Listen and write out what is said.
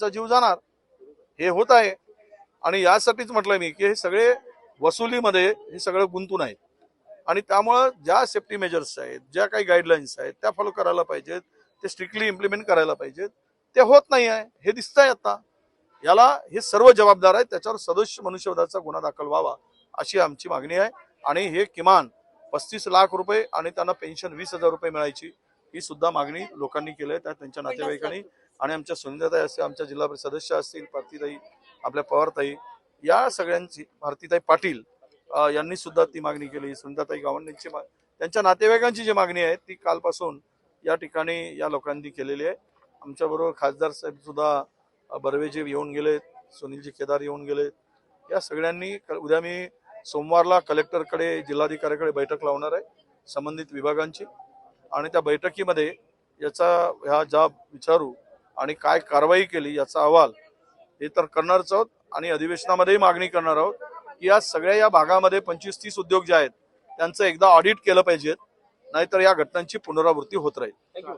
लोकांचा जीव जाणार. हे होत आहे. आणि यासाठीच म्हटलं मी की हे सगळे वसुलीमध्ये हे सगळं गुंतून आहेत आणि त्यामुळं ज्या सेफ्टी मेजर्स आहेत ज्या काही गाईडलाईन्स आहेत त्या फॉलो करायला पाहिजेत. ते स्ट्रिक्टली इम्प्लिमेंट करायला पाहिजेत. ते होत नाही आहे. हे दिसतंय आता. याला हे सर्व जबाबदार आहेत. त्याच्यावर सदस्य मनुष्यवधाचा गुन्हा दाखल व्हावा अशी आमची मागणी आहे. आणि हे किमान पस्तीस लाख रुपये आणि त्यांना पेन्शन वीस हजार रुपये मिळायची ही सुद्धा मागणी लोकांनी केली आहे. त्या त्यांच्या नातेवाईकांनी आणि आमच्या सुनीताई असतील आमच्या जिल्हा परिषद सदस्य असतील भारतीताई आपल्या पवारताई या सगळ्यांची भारतीताई पाटील यांनी सुद्धा ती मागणी केली. सुनीताताई गावंडेंची मा- त्यांच्या नातेवाईकांची जी मागणी आहे ती कालपासून या ठिकाणी या लोकांनी केलेली आहे. आमच्याबरोबर खासदार साहेब सुद्धा बर्वेजी येऊन गेलेत सुनीलजी केदार येऊन गेलेत या सगळ्यांनी क- उद्या मी सोमवारला कलेक्टरकडे जिल्हाधिकाऱ्याकडे बैठक लावणार आहे संबंधित विभागांची. आणि त्या बैठकीमध्ये याचा ह्या जाब विचारू आणि काय कारवाई केली याचा अहवाल हे तर करणारच आहोत आणि अधिवेशनामध्येही मागणी करणार आहोत की या सगळ्या या भागामध्ये पंचवीस तीस उद्योग जे आहेत त्यांचं एकदा ऑडिट केलं पाहिजेत नाहीतर या घटनांची पुनरावृत्ती होत राहील.